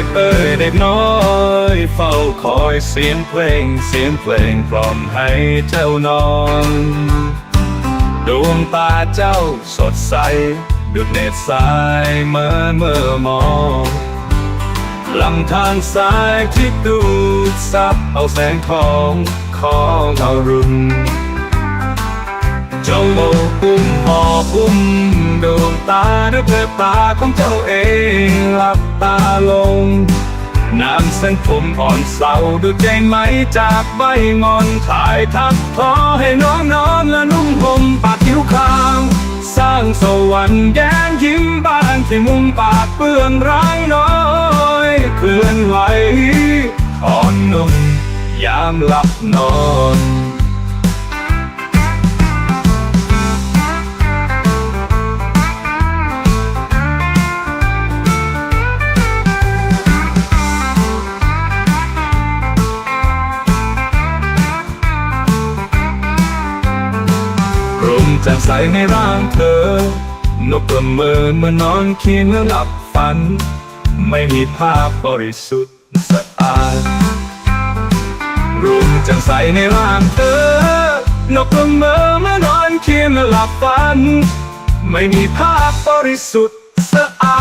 ็กเอ้ยเด็กน้อยเฝ้าคอยเสียงเพลงเสียงเพลงกล่อมให้เจ้านอน ดวงตาเจ้าสดใสดุจเนตรสายเมื่อเมื่อมองลำทางสายที่ดูดซับเอาแสงทองของอรุณเจ้าโบกุ้มหอบอุ้ม ดวงตาด้วยเพลิดตาของเจ้าเองหลับตาลง น้ำเส้นผมอ่อนเศร้าดูใจไหมจากใบงอนถ่ายทักพอให้น้องนอนและนุ่งห่มปากคิ้วขาวสร้างสวรรค์แย้มยิ้มบ้านที่มุมปากเปื้อนร้างน้อยเคลื่อนไหวอ่อนนุ่มยามหลับนอน แจ่มใสในร่างเธอนกประเมินเมื่อนอนคิดเมื่อหลับฝัน ไม่มีภาพบริสุทธิ์สะอาดรุ่มแจ่มใสในร่างเธอนกประเมินเมื่อนอนคิดเมื่อหลับฝัน ไม่มีภาพบริสุทธิ์สะอาด